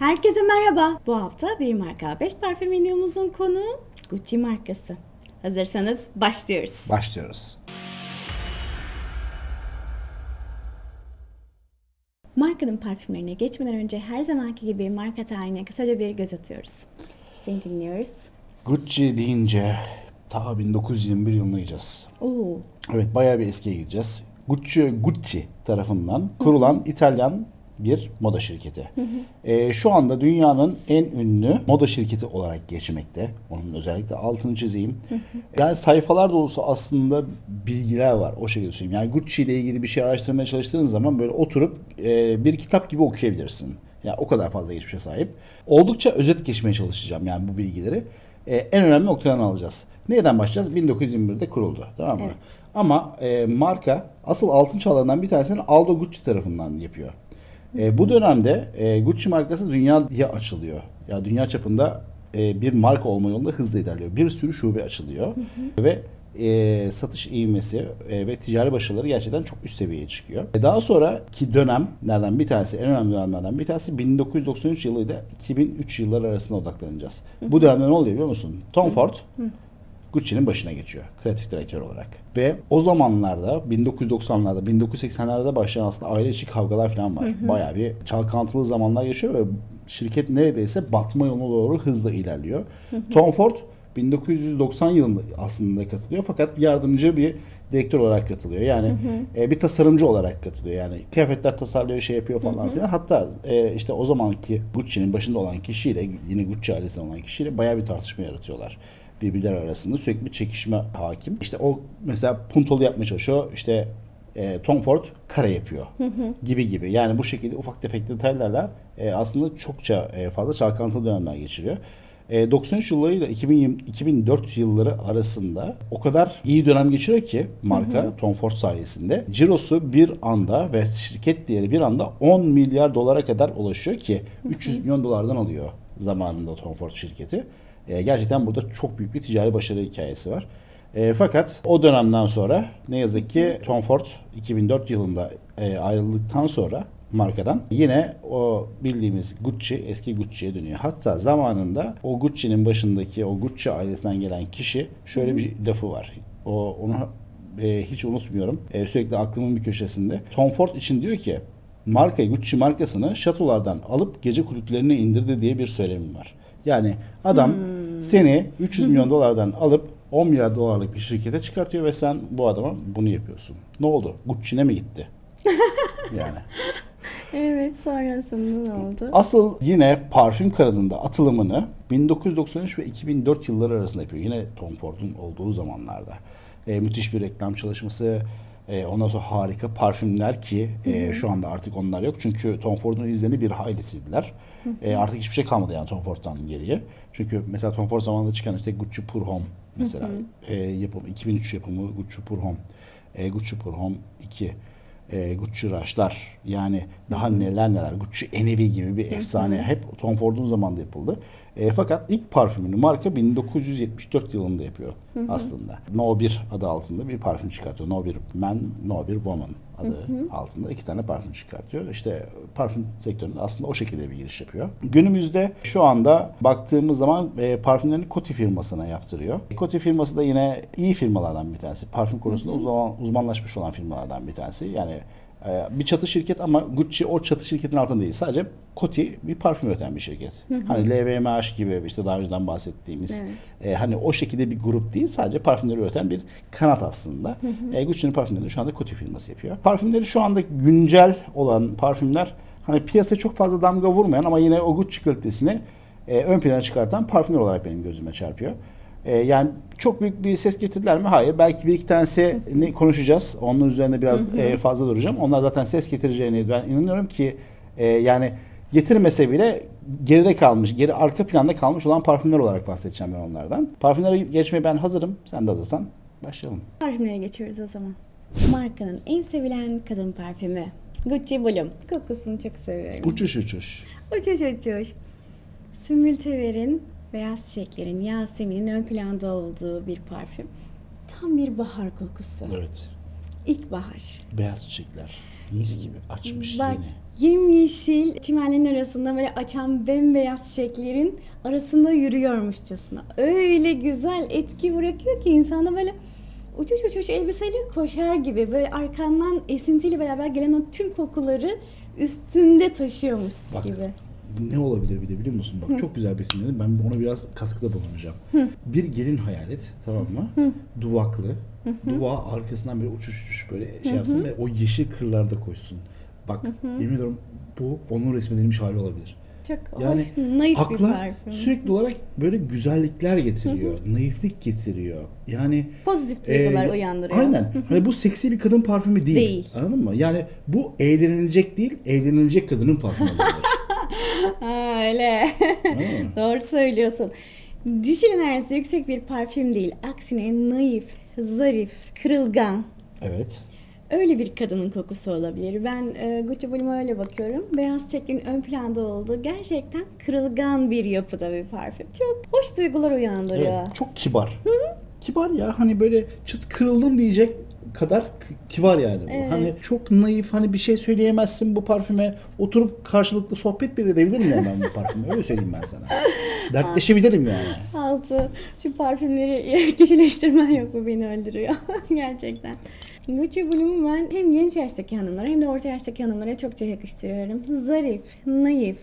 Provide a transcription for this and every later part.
Herkese merhaba. Bu hafta bir marka 5 parfüm videomuzun konuğu Gucci markası. Hazırsanız başlıyoruz. Başlıyoruz. Markanın parfümlerine geçmeden önce her zamanki gibi marka tarihine kısaca bir göz atıyoruz. Seni dinliyoruz. Gucci deyince ta 1921 yılına gideceğiz. Oo, Evet bayağı bir eskiye gideceğiz. Gucci, Gucci tarafından kurulan İtalyan bir moda şirketi. Ee, şu anda dünyanın en ünlü moda şirketi olarak geçmekte. Onun özellikle altını çizeyim. Yani sayfalar dolusu aslında bilgiler var. O şekilde söyleyeyim. Yani Gucci ile ilgili bir şey araştırmaya çalıştığınız zaman böyle oturup e, bir kitap gibi okuyabilirsin. Yani o kadar fazla geçmişe sahip. Oldukça özet geçmeye çalışacağım yani bu bilgileri. Ee, en önemli noktalarını alacağız. Neyden başlayacağız? 1921'de kuruldu. Tamam mı? Evet. Ama e, marka asıl altın çağlarından bir tanesini Aldo Gucci tarafından yapıyor. E, bu dönemde e, Gucci markası dünyaya açılıyor. Ya dünya çapında e, bir marka olma yolunda hızlı ilerliyor. Bir sürü şube açılıyor ve e, satış ivmesi e, ve ticari başarıları gerçekten çok üst seviyeye çıkıyor. E, daha sonraki dönemlerden bir tanesi, en önemli dönemlerden bir tanesi 1993 yılıyla 2003 yılları arasında odaklanacağız. Bu dönemde ne oluyor biliyor musun? Tom Ford Gucci'nin başına geçiyor kreatif direktör olarak. Ve o zamanlarda 1990'larda 1980'lerde başlayan aslında aile içi kavgalar falan var. Bayağı bir çalkantılı zamanlar yaşıyor ve şirket neredeyse batma yoluna doğru hızla ilerliyor. Tom Ford 1990 yılında aslında katılıyor fakat yardımcı bir direktör olarak katılıyor. Yani e, bir tasarımcı olarak katılıyor. Yani kıyafetler tasarlıyor, şey yapıyor falan filan. Hatta e, işte o zamanki Gucci'nin başında olan kişiyle yine Gucci ailesinden olan kişiyle bayağı bir tartışma yaratıyorlar birbirler arasında sürekli bir çekişme hakim. İşte o mesela puntolu yapmaya çalışıyor. İşte e, Tom Ford kare yapıyor gibi gibi. Yani bu şekilde ufak tefek detaylarla e, aslında çokça e, fazla çalkantılı dönemler geçiriyor. E, 93 yıllarıyla 2020, 2004 yılları arasında o kadar iyi dönem geçiriyor ki marka Tom Ford sayesinde. Cirosu bir anda ve şirket değeri bir anda 10 milyar dolara kadar ulaşıyor ki 300 milyon dolardan alıyor zamanında Tom Ford şirketi. E, gerçekten burada çok büyük bir ticari başarı hikayesi var. E, fakat o dönemden sonra ne yazık ki Tom Ford 2004 yılında e, ayrıldıktan sonra markadan yine o bildiğimiz Gucci eski Gucci'ye dönüyor. Hatta zamanında o Gucci'nin başındaki o Gucci ailesinden gelen kişi şöyle bir lafı var. O onu e, hiç unutmuyorum. E, sürekli aklımın bir köşesinde. Tom Ford için diyor ki markayı Gucci markasını şatolardan alıp gece kulüplerine indirdi diye bir söylemim var. Yani adam seni 300 milyon dolardan alıp 10 milyar dolarlık bir şirkete çıkartıyor ve sen bu adama bunu yapıyorsun. Ne oldu? Gucci'ne mi gitti? yani. evet sonrasında ne oldu? Asıl yine parfüm kanadında atılımını 1993 ve 2004 yılları arasında yapıyor. Yine Tom Ford'un olduğu zamanlarda. E, müthiş bir reklam çalışması, e, ondan sonra harika parfümler ki e, şu anda artık onlar yok. Çünkü Tom Ford'un izlerini bir hayli sildiler. E, artık hiçbir şey kalmadı yani Tom Ford'dan geriye. Çünkü mesela Tom Ford zamanında çıkan işte Gucci Pour Homme mesela e, yapımı 2003 yapımı Gucci Pour Homme, e, Gucci Pour Homme 2 e, Gucci Rush'lar. Yani daha neler neler. Gucci Enevi gibi bir efsane. Hep Tom Ford'un zamanında yapıldı. E, fakat ilk parfümünü marka 1974 yılında yapıyor aslında. No 1 adı altında bir parfüm çıkartıyor. No 1 Man, No 1 Woman adı altında iki tane parfüm çıkartıyor. İşte parfüm sektöründe aslında o şekilde bir giriş yapıyor. Günümüzde şu anda baktığımız zaman e, parfümlerini Coty firmasına yaptırıyor. Coty firması da yine iyi firmalardan bir tanesi. Parfüm konusunda uzman, uzmanlaşmış olan firmalardan bir tanesi. Yani bir çatı şirket ama Gucci o çatı şirketin altında değil. Sadece Coty bir parfüm üreten bir şirket. Hani LVMH gibi işte daha önceden bahsettiğimiz Evet. e, hani o şekilde bir grup değil. Sadece parfümleri üreten bir kanat aslında. E, Gucci'nin parfümlerini şu anda Coty firması yapıyor. Parfümleri şu anda güncel olan parfümler hani piyasaya çok fazla damga vurmayan ama yine o Gucci kalitesini e, ön plana çıkartan parfümler olarak benim gözüme çarpıyor. E, yani çok büyük bir ses getirdiler mi? Hayır. Belki bir iki tanesini konuşacağız. Onun üzerinde biraz e, fazla duracağım. Onlar zaten ses getireceğini ben inanıyorum ki e, yani getirmese bile geride kalmış, geri arka planda kalmış olan parfümler olarak bahsedeceğim ben onlardan. Parfümlere geçmeye ben hazırım. Sen de hazırsan başlayalım. Parfümlere geçiyoruz o zaman. Markanın en sevilen kadın parfümü. Gucci Bloom. Kokusunu çok seviyorum. Uçuş uçuş. Uçuş uçuş. Sümbül Tever'in beyaz çiçeklerin, Yasemin'in ön planda olduğu bir parfüm. Tam bir bahar kokusu. Evet. İlkbahar. Beyaz çiçekler. Mis gibi açmış Bak yeni. yemyeşil çimenlerin arasında böyle açan bembeyaz çiçeklerin arasında yürüyormuşçasına. Öyle güzel etki bırakıyor ki insanda böyle uçuş uçuş elbiseyle koşar gibi böyle arkandan esintiyle beraber gelen o tüm kokuları üstünde taşıyormuş Bak. gibi. Ne olabilir bir de biliyor musun? Bak çok güzel betimledin. Ben ona biraz katkıda bulunacağım. Bir gelin hayal et tamam mı? Duvaklı. Duvağı arkasından böyle uçuş uçuş böyle şey yapsın ve o yeşil kırlarda koşsun. Bak yemin ediyorum bu onun resmedilmiş hali olabilir. Çok Yani hoş, naif bir akla parfüm. sürekli olarak böyle güzellikler getiriyor. naiflik getiriyor. Yani Pozitif duygular e, uyandırıyor. Aynen. Hani bu seksi bir kadın parfümü değil. Değil. Anladın mı? Yani bu eğlenilecek değil, evlenilecek kadının parfümü. Ha, öyle. Mı? Doğru söylüyorsun. Dişil enerjisi yüksek bir parfüm değil. Aksine naif, zarif, kırılgan. Evet. Öyle bir kadının kokusu olabilir. Ben e, Gucci Bloom'a öyle bakıyorum. Beyaz çiçeklerin ön planda olduğu gerçekten kırılgan bir yapıda bir parfüm. Çok hoş duygular uyandırıyor. Evet, çok kibar. Kibar ya hani böyle çıt kırıldım diyecek kadar kibar yani bu. Evet. Hani çok naif hani bir şey söyleyemezsin bu parfüme. Oturup karşılıklı sohbet bile edebilirim yani ben bu parfüme. Öyle söyleyeyim ben sana. Dertleşebilirim yani. Altı. Şu parfümleri kişileştirmen yok mu beni öldürüyor. Gerçekten. Gucci Bloom'u ben hem genç yaştaki hanımlara hem de orta yaştaki hanımlara çokça yakıştırıyorum. Zarif, naif,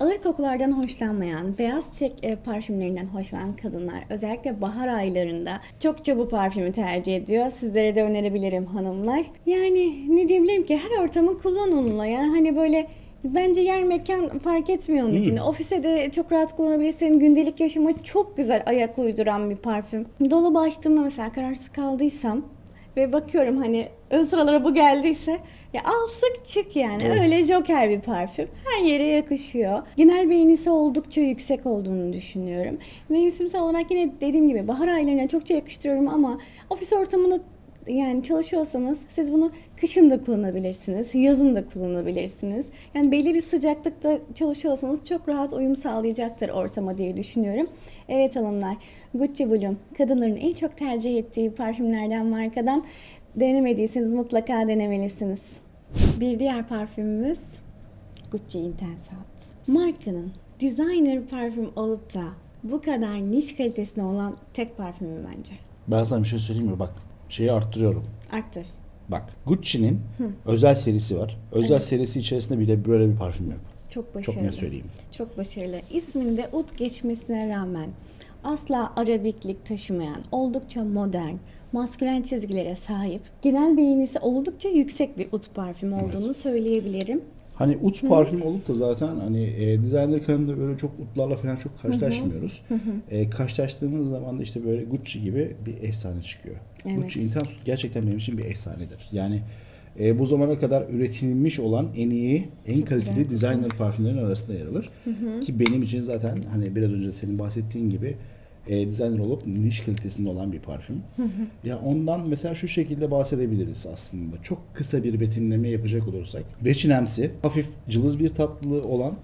ağır kokulardan hoşlanmayan, beyaz çiçek e, parfümlerinden hoşlanan kadınlar özellikle bahar aylarında çokça bu parfümü tercih ediyor. Sizlere de önerebilirim hanımlar. Yani ne diyebilirim ki her ortamı kullan onunla ya. Hani böyle Bence yer mekan fark etmiyor onun için. Ofise de çok rahat kullanabilirsin. Gündelik yaşama çok güzel ayak uyduran bir parfüm. Dolabı açtığımda mesela kararsız kaldıysam ve bakıyorum hani ön sıralara bu geldiyse ya al sık çık yani. Evet. Öyle joker bir parfüm. Her yere yakışıyor. Genel beğenisi oldukça yüksek olduğunu düşünüyorum. Mevsimsel olarak yine dediğim gibi bahar aylarına çokça yakıştırıyorum ama ofis ortamında yani çalışıyorsanız siz bunu kışın da kullanabilirsiniz, yazın da kullanabilirsiniz. Yani belli bir sıcaklıkta çalışıyorsanız çok rahat uyum sağlayacaktır ortama diye düşünüyorum. Evet hanımlar, Gucci Bloom kadınların en çok tercih ettiği parfümlerden markadan denemediyseniz mutlaka denemelisiniz. Bir diğer parfümümüz Gucci Intense Out. Markanın designer parfüm olup da bu kadar niş kalitesinde olan tek parfümü bence. Ben sana bir şey söyleyeyim mi? Bak şeyi arttırıyorum. Arttır. Bak Gucci'nin özel serisi var. Özel serisi içerisinde bile böyle bir parfüm yok. Çok başarılı. Çok net söyleyeyim. Çok başarılı. İsminde ut geçmesine rağmen asla arabiklik taşımayan, oldukça modern, maskülen çizgilere sahip, genel beğenisi oldukça yüksek bir ut parfüm olduğunu söyleyebilirim. Hani ut parfüm olup da zaten hani e, designer kanında böyle çok utlarla falan çok karşılaşmıyoruz. E, karşılaştığımız zaman da işte böyle Gucci gibi bir efsane çıkıyor. Evet. Gucci Intense Ut gerçekten benim için bir efsanedir. Yani e, bu zamana kadar üretilmiş olan en iyi, en kaliteli güzel. designer parfümlerin arasında yer alır. Ki benim için zaten hani biraz önce senin bahsettiğin gibi e, designer olup niş kalitesinde olan bir parfüm. Ya ondan mesela şu şekilde bahsedebiliriz aslında. Çok kısa bir betimleme yapacak olursak. Reçinemsi, hafif cılız bir tatlılığı olan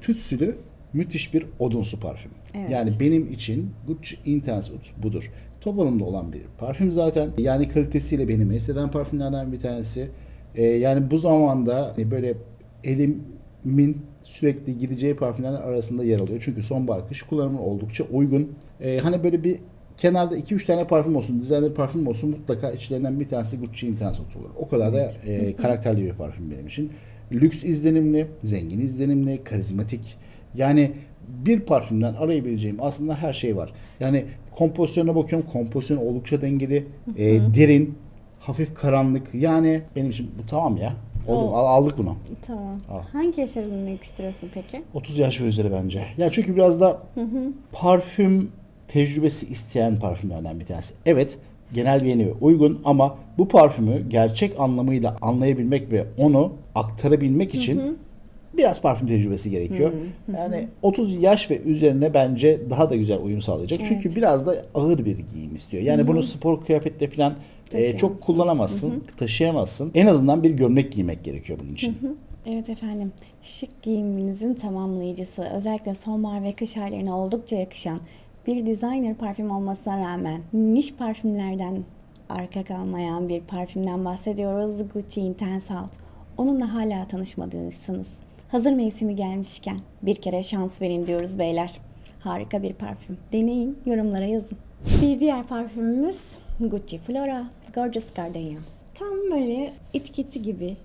tütsülü müthiş bir odunsu parfüm. Evet. Yani benim için Gucci Intense Oud budur. Topalımda olan bir parfüm zaten. Yani kalitesiyle beni mest eden parfümlerden bir tanesi. E, yani bu zamanda böyle elimin sürekli gideceği parfümler arasında yer alıyor. Çünkü sonbahar kış kullanımı oldukça uygun. Ee, hani böyle bir kenarda 2-3 tane parfüm olsun, designer parfüm olsun mutlaka içlerinden bir tanesi Gucci Intense olur. O kadar da e, karakterli bir parfüm benim için. Lüks izlenimli, zengin izlenimli, karizmatik. Yani bir parfümden arayabileceğim aslında her şey var. Yani kompozisyona bakıyorum. Kompozisyon oldukça dengeli, e, derin, hafif karanlık. Yani benim için bu tamam ya. Oldu, O- al- aldık bunu. Tamam. Al. Hangi yaş aralığına yakıştırıyorsun peki? 30 yaş ve üzeri bence. Ya çünkü biraz da parfüm tecrübesi isteyen parfümlerden bir tanesi. Evet, genel beğeniye uygun ama bu parfümü gerçek anlamıyla anlayabilmek ve onu aktarabilmek için biraz parfüm tecrübesi gerekiyor. Yani 30 yaş ve üzerine bence daha da güzel uyum sağlayacak. Çünkü Evet. biraz da ağır bir giyim istiyor. Yani bunu spor kıyafetle falan e, çok kullanamazsın, taşıyamazsın. En azından bir gömlek giymek gerekiyor bunun için. Evet efendim. Şık giyiminizin tamamlayıcısı. Özellikle sonbahar ve kış aylarına oldukça yakışan bir designer parfüm olmasına rağmen niş parfümlerden arka kalmayan bir parfümden bahsediyoruz. Gucci Intense Out. onunla hala tanışmadıysanız hazır mevsimi gelmişken bir kere şans verin diyoruz beyler. Harika bir parfüm. Deneyin, yorumlara yazın. Bir diğer parfümümüz Gucci Flora Gorgeous Gardenia. Tam böyle etiketi gibi,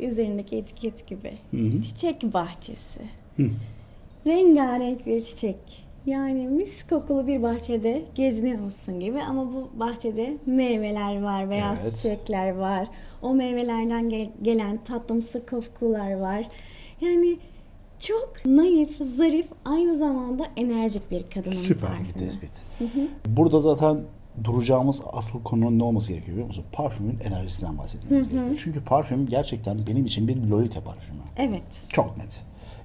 üzerindeki etiket gibi. Çiçek bahçesi. Rengarenk bir çiçek. Yani mis kokulu bir bahçede geziniyorsun gibi ama bu bahçede meyveler var, beyaz Evet. çiçekler var. O meyvelerden ge- gelen tatlımsı kokular var. Yani çok naif, zarif, aynı zamanda enerjik bir kadının Süper bir parfümü. tespit. Burada zaten duracağımız asıl konunun ne olması gerekiyor biliyor musun? Parfümün enerjisinden bahsetmemiz gerekiyor. Çünkü parfüm gerçekten benim için bir lolita parfümü. Evet, Çok net.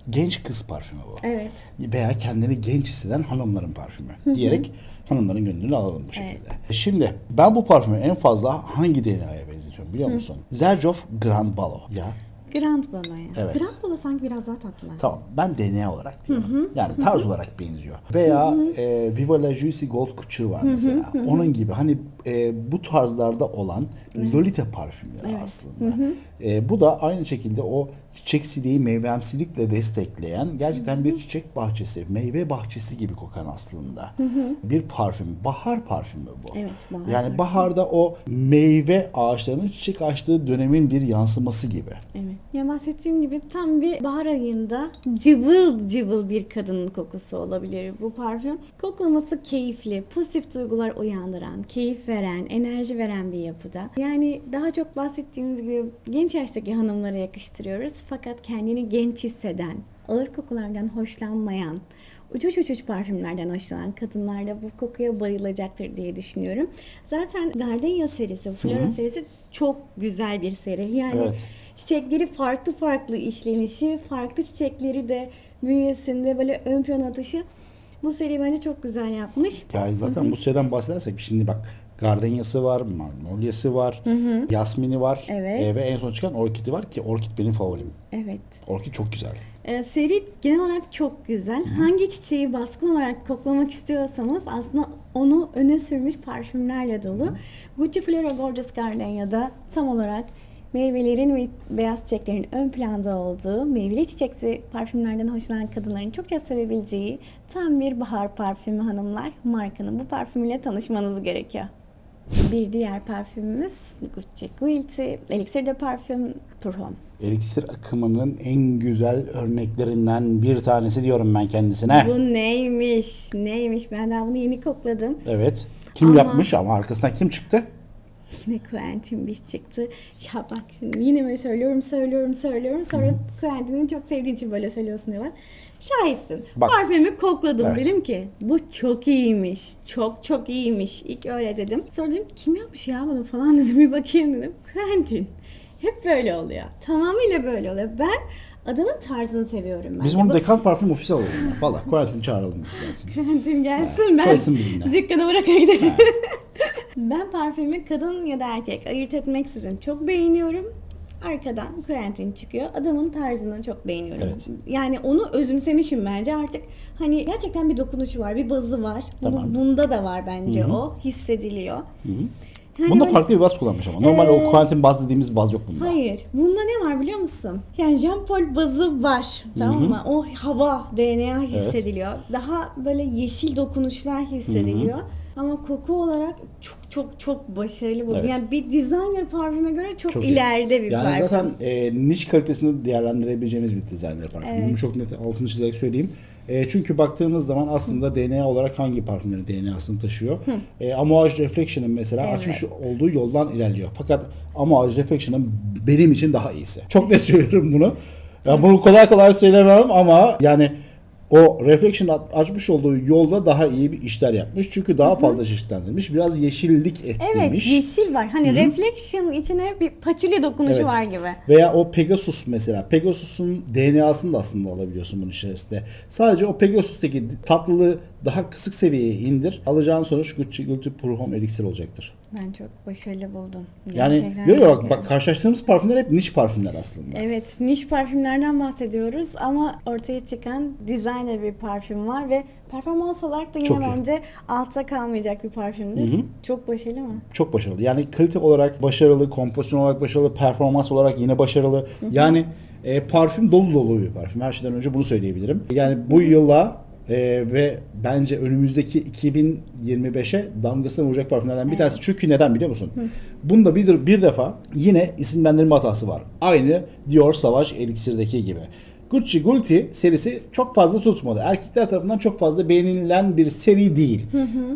Genç kız parfümü bu. evet. Veya kendini genç hisseden hanımların parfümü diyerek hanımların gönlünü alalım bu şekilde. Şimdi ben bu parfümü en fazla hangi DNA'ya benzetiyorum biliyor musun? Zerjoff Grand Balo. Ya Grand Balo'ya. Evet. Grand Balo sanki biraz daha tatlı. Tamam ben DNA olarak diyorum. Yani tarz olarak benziyor. Veya e, Viva La Juicy Gold Couture var mesela. Onun gibi hani e, bu tarzlarda olan Lolita parfümleri aslında. E, bu da aynı şekilde o çiçeksiliği meyvemsilikle destekleyen gerçekten bir çiçek bahçesi, meyve bahçesi gibi kokan aslında. Bir parfüm, bahar parfümü bu. Evet, bahar Yani parfümü. baharda o meyve ağaçlarının çiçek açtığı dönemin bir yansıması gibi. Evet. Ya bahsettiğim gibi tam bir bahar ayında cıvıl cıvıl bir kadının kokusu olabilir bu parfüm. Koklaması keyifli, pozitif duygular uyandıran, keyif veren, enerji veren bir yapıda. Yani daha çok bahsettiğimiz gibi genç yaştaki hanımlara yakıştırıyoruz. Fakat kendini genç hisseden, ağır kokulardan hoşlanmayan, uçuş uçuş parfümlerden hoşlanan kadınlar da bu kokuya bayılacaktır diye düşünüyorum. Zaten Gardenia serisi, Flora serisi çok güzel bir seri. Yani Evet. çiçekleri farklı farklı işlenişi, farklı çiçekleri de bünyesinde böyle ön plana atışı bu seri bence çok güzel yapmış. Ya zaten bu süreden bahsedersek şimdi bak Gardenia'sı var, Magnolia'sı var, Yasmin'i var Evet. e, ve en son çıkan Orchid'i var ki Orchid benim favorim. Evet. Orchid çok güzel. Ee, seri genel olarak çok güzel. Hangi çiçeği baskın olarak koklamak istiyorsanız aslında onu öne sürmüş parfümlerle dolu. Gucci Flora Gorgeous Gardenia'da tam olarak meyvelerin ve beyaz çiçeklerin ön planda olduğu, meyveli çiçeksi parfümlerden hoşlanan kadınların çokça sevebileceği tam bir bahar parfümü hanımlar. Markanın bu parfümüyle tanışmanız gerekiyor. Bir diğer parfümümüz Gucci Guilty Elixir de Parfüm Pour Homme. Elixir akımının en güzel örneklerinden bir tanesi diyorum ben kendisine. Bu neymiş? Neymiş? Ben daha bunu yeni kokladım. Evet. Kim Ama- yapmış ama arkasından kim çıktı? Yine Quentin Biş çıktı. Ya bak yine mi söylüyorum, söylüyorum, söylüyorum. Sonra Quentin'i çok sevdiğin için böyle söylüyorsun diyorlar. Şahitsin. Bak. Parfümü kokladım. Evet. Dedim ki bu çok iyiymiş. Çok çok iyiymiş. İlk öyle dedim. Sonra dedim kim yapmış ya bunu falan dedim. Bir bakayım dedim. Quentin. Hep böyle oluyor. Tamamıyla böyle oluyor. Ben adamın tarzını seviyorum. Biz bence. bunu Bu- dekant parfüm ofisi alalım. Valla Quentin çağıralım biz gelsin. Quentin gelsin ben çalışsın bizimle. dükkanı bırakır giderim. ben parfümü kadın ya da erkek ayırt etmeksizin çok beğeniyorum. Arkadan Quentin çıkıyor. Adamın tarzını çok beğeniyorum. Evet. Yani onu özümsemişim bence artık. Hani gerçekten bir dokunuşu var, bir bazı var. Tamam. bunda da var bence o. Hissediliyor. Yani Bunda böyle- farklı bir baz kullanmış ama. Normal Ee, o Quentin baz dediğimiz baz yok bunda. Hayır. Bunda ne var biliyor musun? Yani Jean Paul bazı var. Tamam mı? O hava, DNA hissediliyor. Daha böyle yeşil dokunuşlar hissediliyor. Ama koku olarak çok çok çok başarılı bu. Evet. Yani bir designer parfüme göre çok, Çok iyi. ileride bir yani parfüm. zaten e, niş kalitesini değerlendirebileceğimiz bir designer parfüm. Evet. Bunu çok net altını çizerek söyleyeyim. E, çünkü baktığımız zaman aslında DNA olarak hangi parfümlerin DNA'sını taşıyor? E, Amouage Reflection'ın mesela Evet. açmış olduğu yoldan ilerliyor. Fakat Amouage Reflection'ın benim için daha iyisi. Çok net söylüyorum bunu. Ya bunu kolay kolay söylemem ama yani o Reflection açmış olduğu yolda daha iyi bir işler yapmış. Çünkü daha fazla çeşitlendirmiş. Biraz yeşillik Evet, eklemiş. yeşil var. Hani reflection içine bir patchouli dokunuşu Evet. var gibi. Veya o Pegasus mesela. Pegasus'un DNA'sını da aslında alabiliyorsun bunun içerisinde. Sadece o Pegasus'taki tatlılığı daha kısık seviyeye indir. Alacağın sonuç Gucci Guilty Pro Home Elixir olacaktır. Ben çok başarılı buldum. Yani görüyor çok bak, iyi. karşılaştığımız parfümler hep niş parfümler aslında. Evet, niş parfümlerden bahsediyoruz ama ortaya çıkan designer bir parfüm var ve performans olarak da yine Çok iyi. bence altta kalmayacak bir parfümdür. Hı hı. Çok başarılı mı? Çok başarılı. Yani kalite olarak başarılı, kompozisyon olarak başarılı, performans olarak yine başarılı. Yani e, parfüm dolu dolu bir parfüm. Her şeyden önce bunu söyleyebilirim. Yani bu yıla e, ve bence önümüzdeki 2025'e damgasını vuracak parfümlerden bir tanesi. Çünkü neden biliyor musun? Bunda bir, bir defa yine isimlendirme hatası var. Aynı Dior Sauvage Elixir'deki gibi. Gucci Guilty serisi çok fazla tutmadı. Erkekler tarafından çok fazla beğenilen bir seri değil.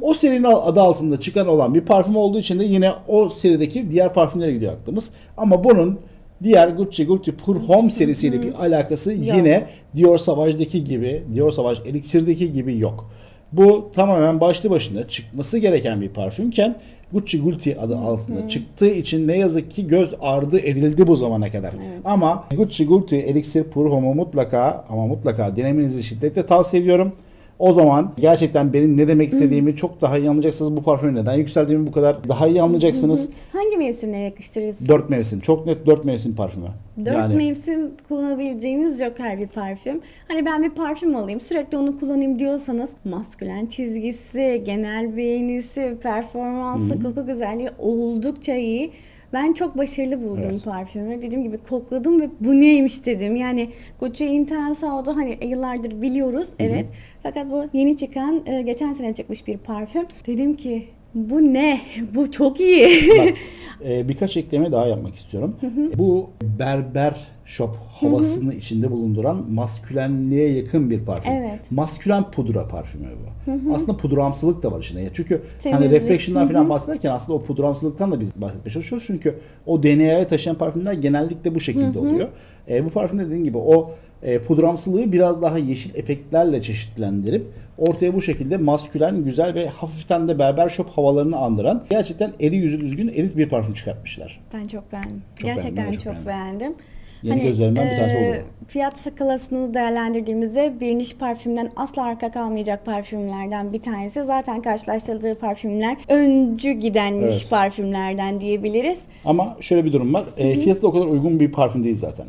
O serinin adı altında çıkan olan bir parfüm olduğu için de yine o serideki diğer parfümlere gidiyor aklımız. Ama bunun diğer Gucci Guilty Pure Home serisiyle bir alakası yine Dior Sauvage'daki gibi, Dior Sauvage Elixir'deki gibi yok. Bu tamamen başlı başına çıkması gereken bir parfümken Gucci Guilty adı altında çıktığı için ne yazık ki göz ardı edildi bu zamana kadar. Ama Gucci Guilty Elixir Pure Home'u mutlaka ama mutlaka denemenizi şiddetle tavsiye ediyorum. O zaman gerçekten benim ne demek istediğimi çok daha iyi anlayacaksınız. Bu parfümü neden yükseldiğimi bu kadar daha iyi anlayacaksınız. Hangi mevsimlere yakıştırırsın? Dört mevsim. Çok net dört mevsim parfümü. Dört yani, mevsim kullanabileceğiniz joker bir parfüm. Hani ben bir parfüm alayım sürekli onu kullanayım diyorsanız maskülen çizgisi, genel beğenisi, performansı, koku güzelliği oldukça iyi. Ben çok başarılı buldum Evet. parfümü. Dediğim gibi kokladım ve bu neymiş dedim. Yani Gucci Intense oldu hani yıllardır biliyoruz evet. Fakat bu yeni çıkan e, geçen sene çıkmış bir parfüm. Dedim ki bu ne? Bu çok iyi. Bak, e, birkaç ekleme daha yapmak istiyorum. Bu berber shop havasını içinde bulunduran maskülenliğe yakın bir parfüm. Evet. Maskülen pudra parfümü bu. Aslında pudramsılık da var içinde. Çünkü hani Temizlik. reflection'dan falan bahsederken aslında o pudramsılıktan da biz bahsetmeye çalışıyoruz. Çünkü o DNA'ya taşıyan parfümler genellikle bu şekilde oluyor. E, bu parfüm dediğim gibi o e, pudramsılığı biraz daha yeşil efektlerle çeşitlendirip ortaya bu şekilde maskülen, güzel ve hafiften de berber shop havalarını andıran gerçekten eli yüzü düzgün elit bir parfüm çıkartmışlar. Ben çok beğendim. Çok Gerçekten beğendim, çok, çok beğendim. Yeni gözlerimden bir tanesi e, oldu. Fiyat skalasını değerlendirdiğimizde bir niş parfümden asla arka kalmayacak parfümlerden bir tanesi. Zaten karşılaştırdığı parfümler öncü giden niş Evet. parfümlerden diyebiliriz. Ama şöyle bir durum var. E, fiyatı da o kadar uygun bir parfüm değil zaten.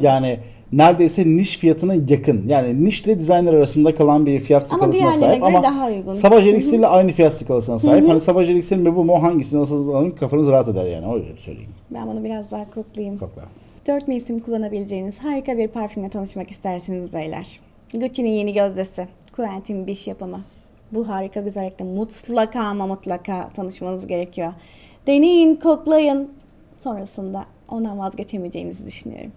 Yani neredeyse niş fiyatına yakın. Yani nişle designer arasında kalan bir fiyat Ama skalasına diğerlerine sahip ama daha uygun. Savage Elixir ile aynı fiyat skalasına sahip. Hani Savage Elixir mi bu mu hangisini nasıl alın kafanız rahat eder yani öyle söyleyeyim. Ben bunu biraz daha koklayayım. Kokla. Dört mevsim kullanabileceğiniz harika bir parfümle tanışmak istersiniz beyler. Gucci'nin yeni gözdesi. Quentin Bish yapımı. Bu harika güzellikle mutlaka ama mutlaka tanışmanız gerekiyor. Deneyin, koklayın. Sonrasında ondan vazgeçemeyeceğinizi düşünüyorum.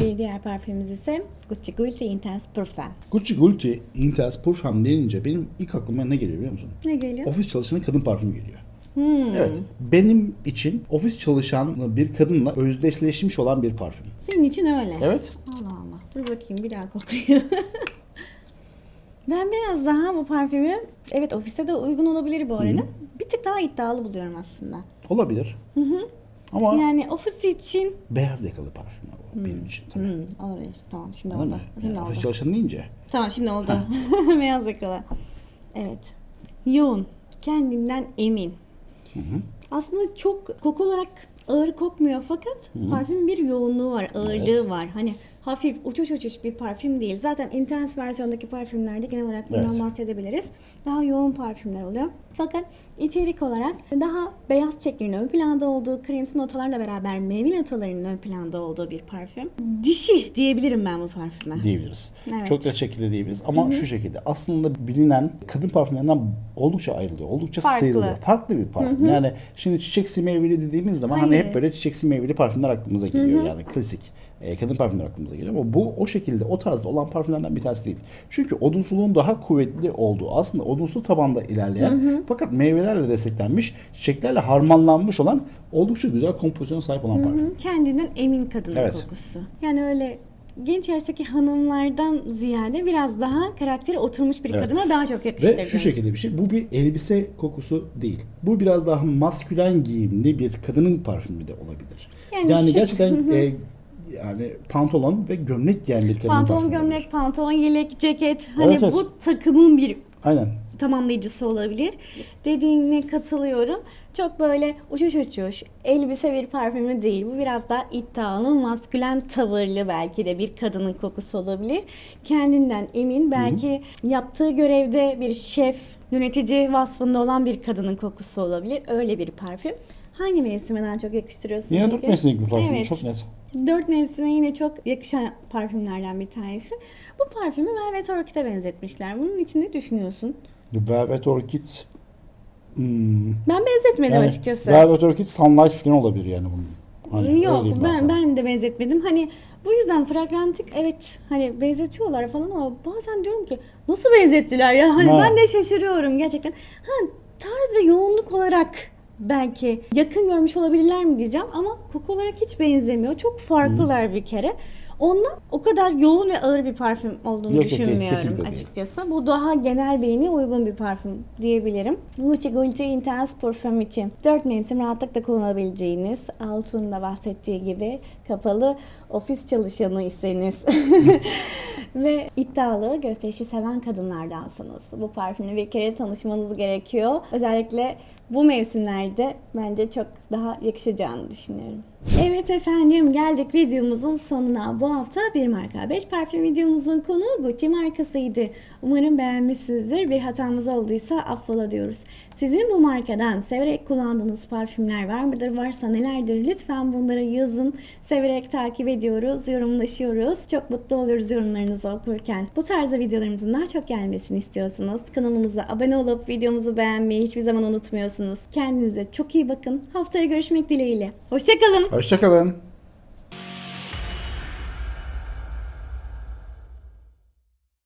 Bir diğer parfümümüz ise Gucci Guilty Intense Parfum. Gucci Guilty Intense Parfum denince benim ilk aklıma ne geliyor biliyor musun? Ne geliyor? Ofis çalışanı kadın parfümü geliyor. Evet. Benim için ofis çalışan bir kadınla özdeşleşmiş olan bir parfüm. Senin için öyle. Evet. Allah Allah. Dur bakayım bir daha koklayayım. ben biraz daha bu parfümü evet ofiste de uygun olabilir bu arada. Bir tık daha iddialı buluyorum aslında. Olabilir. Ama Yani ofis için beyaz yakalı parfüm o benim için tabii. hmm, olabilir. Tamam şimdi Anladın oldu. Şimdi Yani oldu. ofis çalışanı deyince. Tamam şimdi oldu. Beyaz yakalı. Evet. Yoğun. Kendinden emin. Aslında çok koku olarak ağır kokmuyor fakat parfümün bir yoğunluğu var, ağırlığı Evet. var. Hani hafif uçuş uçuş bir parfüm değil. Zaten intense versiyondaki parfümlerde genel olarak bundan Evet. bahsedebiliriz. Daha yoğun parfümler oluyor. Fakat içerik olarak daha beyaz çeklerin ön planda olduğu, kremsi notalarla beraber meyve notalarının ön planda olduğu bir parfüm. Dişi diyebilirim ben bu parfüme. diyebiliriz. Evet. Çok da şekilde diyebiliriz ama şu şekilde aslında bilinen kadın parfümlerinden oldukça ayrılıyor. Oldukça Farklı. sıyrılıyor. Farklı bir parfüm. Yani şimdi çiçeksi meyveli dediğimiz zaman hani Hayır. hep böyle çiçeksi meyveli parfümler aklımıza geliyor. Yani klasik e, kadın parfümler aklımıza geliyor ama bu o şekilde o tarzda olan parfümlerden bir tanesi değil. Çünkü odunsuluğun daha kuvvetli olduğu aslında odunsu tabanda ilerleyen fakat meyvelerle desteklenmiş, çiçeklerle harmanlanmış olan oldukça güzel kompozisyona sahip olan parfüm. Hı, Kendinden emin kadın Evet. kokusu. Yani öyle genç yaştaki hanımlardan ziyade biraz daha karakteri oturmuş bir Evet. kadına daha çok yakıştırdım. Ve şu şekilde bir şey. Bu bir elbise kokusu değil. Bu biraz daha maskülen giyimli bir kadının parfümü de olabilir. Yani Yani, şık. gerçekten e, yani pantolon ve gömlek giyen bir kadın Pantolon, gömlek, pantolon, yelek, ceket. Hani Evet, evet. bu takımın bir Aynen. tamamlayıcısı olabilir. Dediğine katılıyorum. Çok böyle uçuş uçuş, elbise bir parfümü değil. Bu biraz daha iddialı, maskülen tavırlı belki de bir kadının kokusu olabilir. Kendinden emin, belki yaptığı görevde bir şef, yönetici vasfında olan bir kadının kokusu olabilir. Öyle bir parfüm. Hangi mevsime daha çok yakıştırıyorsun? Yine dört mevsimlik bir parfüm. Evet. Çok net. Dört mevsime yine çok yakışan parfümlerden bir tanesi. Bu parfümü Velvet Orchid'e benzetmişler. Bunun için ne düşünüyorsun? Velvet Orchid hmm, Ben benzetmedim yani açıkçası. Velvet Orchid Sunlight falan olabilir yani bunun. Hani Yok ben sana. ben de benzetmedim. Hani bu yüzden fragrantik evet hani benzetiyorlar falan ama bazen diyorum ki nasıl benzettiler ya? Hani Ha. ben de şaşırıyorum gerçekten. Ha tarz ve yoğunluk olarak belki yakın görmüş olabilirler mi diyeceğim ama koku olarak hiç benzemiyor. Çok farklılar bir kere. Ondan o kadar yoğun ve ağır bir parfüm olduğunu Yok, yok, değil, düşünmüyorum değil. açıkçası. Bu daha genel beğeniye uygun bir parfüm diyebilirim. Gucci Guilty Intense parfüm için 4 mevsim rahatlıkla kullanabileceğiniz, altında da bahsettiği gibi kapalı ofis çalışanı iseniz ve iddialı gösterişi seven kadınlardansanız bu parfümle bir kere tanışmanız gerekiyor. Özellikle bu mevsimlerde bence çok daha yakışacağını düşünüyorum. Evet efendim geldik videomuzun sonuna. Bu hafta bir marka 5 parfüm videomuzun konuğu Gucci markasıydı. Umarım beğenmişsinizdir. Bir hatamız olduysa affola diyoruz. Sizin bu markadan severek kullandığınız parfümler var mıdır? Varsa nelerdir? Lütfen bunları yazın. Severek takip ediyoruz, yorumlaşıyoruz. Çok mutlu oluyoruz yorumlarınızı okurken. Bu tarzda videolarımızın daha çok gelmesini istiyorsanız kanalımıza abone olup videomuzu beğenmeyi hiçbir zaman unutmuyorsunuz. Kendinize çok iyi bakın. Haftaya görüşmek dileğiyle. Hoşçakalın. Hoşçakalın.